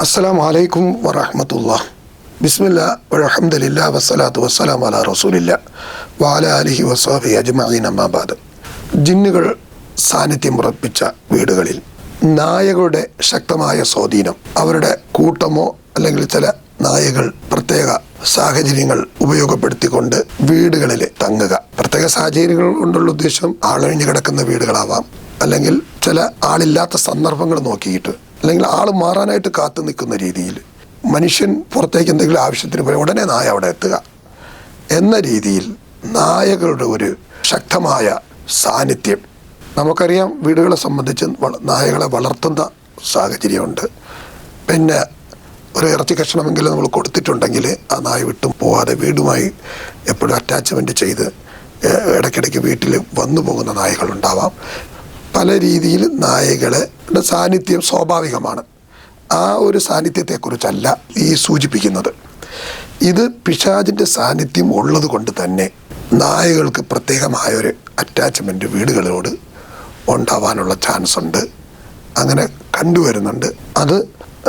അസ്സാം വലൈക്കും വറഹമത്തുള്ള ബിസ്മില്ല വഴഹമ്മദില്ല വസ്സലാത്തു വസ്സലാം അല റസൂലില്ല വാല അലിഹി വസ്വാബി അജ്മീൻ അമ്മാബാദ് ജിന്നുകൾ സാന്നിധ്യം ഉറപ്പിച്ച വീടുകളിൽ നായകളുടെ ശക്തമായ സ്വാധീനം അവരുടെ കൂട്ടമോ അല്ലെങ്കിൽ ചില നായകൾ പ്രത്യേക സാഹചര്യങ്ങൾ ഉപയോഗപ്പെടുത്തിക്കൊണ്ട് വീടുകളിൽ തങ്ങുക. പ്രത്യേക സാഹചര്യങ്ങൾ കൊണ്ടുള്ള ഉദ്ദേശം ആളൊഴിഞ്ഞു കിടക്കുന്ന വീടുകളാവാം. അല്ലെങ്കിൽ ചില ആളില്ലാത്ത സന്ദർഭങ്ങൾ നോക്കിയിട്ട് അല്ലെങ്കിൽ ആൾ മാറാനായിട്ട് കാത്തു നിൽക്കുന്ന രീതിയിൽ മനുഷ്യൻ പുറത്തേക്ക് എന്തെങ്കിലും ആവശ്യത്തിന് പോയി ഉടനെ നായ അവിടെ എത്തുക. എന്ന രീതിയിൽ നായകളുടെ ഒരു ശക്തമായ സാന്നിധ്യം. നമുക്കറിയാം വീടുകളെ സംബന്ധിച്ച് നായകളെ വളർത്തുന്ന സാഹചര്യമുണ്ട്. പിന്നെ ഒരു ഇറച്ചി കഷ്ണമെങ്കിലും നമ്മൾ കൊടുത്തിട്ടുണ്ടെങ്കിൽ ആ നായ വിട്ടും പോവാതെ വീടുമായി എപ്പോഴും അറ്റാച്ച്മെന്റ് ചെയ്ത് ഇടയ്ക്കിടയ്ക്ക് വീട്ടിൽ വന്നു പോകുന്ന നായകളുണ്ടാവാം. പല രീതിയിൽ നായകളുടെ സാന്നിധ്യം സ്വാഭാവികമാണ്. ആ ഒരു സാന്നിധ്യത്തെക്കുറിച്ചല്ല ഈ സൂചിപ്പിക്കുന്നത്. ഇത് പിശാജിന്റെ സാന്നിധ്യം ഉള്ളത് കൊണ്ട് തന്നെ നായകൾക്ക് പ്രത്യേകമായൊരു അറ്റാച്ച്മെന്റ് വീടുകളോട് ഉണ്ടാവാനുള്ള ചാൻസ് ഉണ്ട്. അങ്ങനെ കണ്ടുവരുന്നുണ്ട്. അത്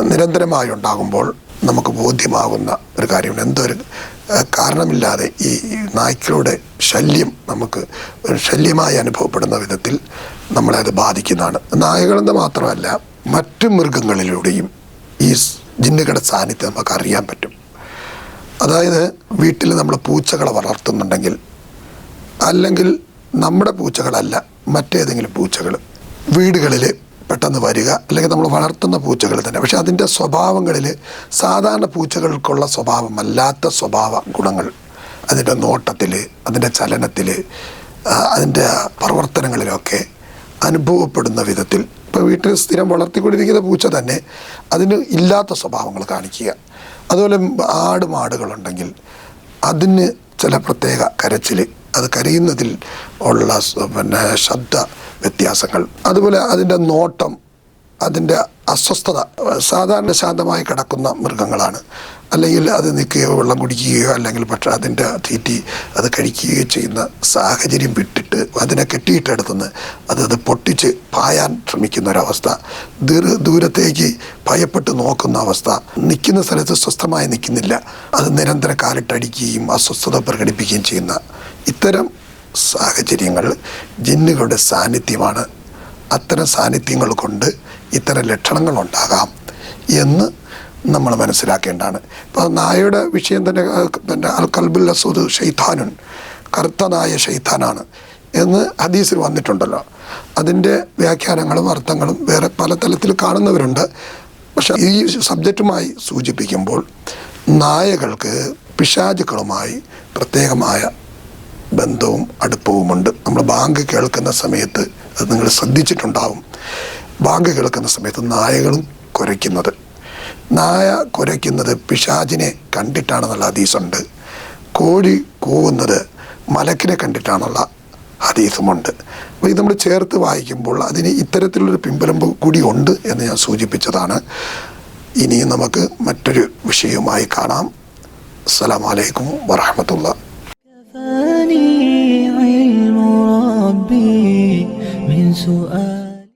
നിരന്തരമായി ഉണ്ടാകുമ്പോൾ നമുക്ക് ബോധ്യമാകുന്ന ഒരു കാര്യമുണ്ട് എന്തൊരു കാരണമില്ലാതെ ഈ ഈ നായ്ക്കളുടെ ശല്യം നമുക്ക് ഒരു ശല്യമായി അനുഭവപ്പെടുന്ന വിധത്തിൽ നമ്മളെ അത് ബാധിക്കുന്നതാണ്. നായകളെന്ന് മാത്രമല്ല മറ്റു മൃഗങ്ങളിലൂടെയും ഈ ജിന്നുകളുടെ സാന്നിധ്യം നമുക്ക് അറിയാൻ പറ്റും. അതായത് വീട്ടിൽ നമ്മൾ പൂച്ചകളെ വളർത്തുന്നുണ്ടെങ്കിൽ അല്ലെങ്കിൽ നമ്മുടെ പൂച്ചകളല്ല മറ്റേതെങ്കിലും പൂച്ചകൾ വീടുകളിൽ പെട്ടെന്ന് വരിക അല്ലെങ്കിൽ നമ്മൾ വളർത്തുന്ന പൂച്ചകൾ തന്നെ. പക്ഷേ അതിന്റെ സ്വഭാവങ്ങളിൽ സാധാരണ പൂച്ചകൾക്കുള്ള സ്വഭാവമല്ലാത്ത സ്വഭാവ ഗുണങ്ങൾ അതിന്റെ നോട്ടത്തിൽ അതിന്റെ ചലനത്തിൽ അതിന്റെ പ്രവർത്തനങ്ങളിലൊക്കെ അനുഭവപ്പെടുന്ന വിധത്തിൽ ഇപ്പോൾ വീട്ടിൽ സ്ഥിരം വളർത്തിക്കൊണ്ടിരിക്കുന്ന പൂച്ച തന്നെ അതിന് ഇല്ലാത്ത സ്വഭാവങ്ങൾ കാണിക്കുക. അതുപോലെ ആട് മാടുകളുണ്ടെങ്കിൽ അതിന് ചില പ്രത്യേക കരച്ചിൽ അത് കരയുന്നതിൽ ഉള്ള പിന്നെ ശബ്ദ വ്യത്യാസങ്ങൾ. അതുപോലെ അതിന്റെ നോട്ടം അതിന്റെ അസ്വസ്ഥത സാധാരണ ശാന്തമായി കിടക്കുന്ന മൃഗങ്ങളാണ്. അല്ലെങ്കിൽ അത് നിൽക്കുകയോ വെള്ളം കുടിക്കുകയോ അല്ലെങ്കിൽ പക്ഷേ അതിന്റെ തീറ്റി അത് കഴിക്കുകയോ ചെയ്യുന്ന സാഹചര്യം വിട്ടിട്ട് അതിനെ കെട്ടിയിട്ടെടുത്തുനിന്ന് അത് അത് പൊട്ടിച്ച് പായാൻ ശ്രമിക്കുന്ന ഒരവസ്ഥ ദീർ ദൂരത്തേക്ക് ഭയപ്പെട്ട് നോക്കുന്ന അവസ്ഥ നിൽക്കുന്ന സ്ഥലത്ത് സ്വസ്ഥമായി നിൽക്കുന്നില്ല. അത് നിരന്തരം കാലിട്ടടിക്കുകയും അസ്വസ്ഥത പ്രകടിപ്പിക്കുകയും ചെയ്യുന്ന ഇത്തരം സാഹചര്യങ്ങൾ ജിന്നുകളുടെ സാന്നിധ്യമാണ്. അത്തരം സാന്നിധ്യങ്ങൾ കൊണ്ട് ഇത്തരം ലക്ഷണങ്ങൾ ഉണ്ടാകാം എന്ന് നമ്മൾ മനസ്സിലാക്കേണ്ടതാണ്. ഇപ്പോൾ നായയുടെ വിഷയം തന്നെ പിന്നെ അൽ കൽബുൽ അസൂദ് ഷെയ്ത്താനുൻ കറുത്ത നായ ഷെയ്ത്താനാണ് എന്ന് ഹദീസിൽ വന്നിട്ടുണ്ടല്ലോ. അതിന്റെ വ്യാഖ്യാനങ്ങളും അർത്ഥങ്ങളും വേറെ പല തലത്തിൽ കാണുന്നവരുണ്ട്. പക്ഷെ ഈ സബ്ജക്റ്റുമായി സൂചിപ്പിക്കുമ്പോൾ നായകൾക്ക് പിശാചുക്കളുമായി പ്രത്യേകമായ ബന്ധവും അടുപ്പവുമുണ്ട്. നമ്മൾ ബാങ്ക് കേൾക്കുന്ന സമയത്ത് അത് നിങ്ങൾ ശ്രദ്ധിച്ചിട്ടുണ്ടാവും. ബാങ്ക് കേൾക്കുന്ന സമയത്ത് നായകളും കുരയ്ക്കുന്നത്. നായ കുരയ്ക്കുന്നത് പിശാചിനെ കണ്ടിട്ടാണെന്നുള്ള ഹദീസുണ്ട്. കോഴി കൂവുന്നത് മലക്കിനെ കണ്ടിട്ടാണുള്ള ഹദീസുമുണ്ട്. അപ്പോൾ ഇത് നമ്മൾ ചേർത്ത് വായിക്കുമ്പോൾ അതിന് ഇത്തരത്തിലുള്ളൊരു പിമ്പലം കൂടി ഉണ്ട് എന്ന് ഞാൻ സൂചിപ്പിച്ചതാണ്. ഇനിയും നമുക്ക് മറ്റൊരു വിഷയവുമായി കാണാം. അസ്സലാമലൈക്കും വറഹമത്തുള്ള Yesu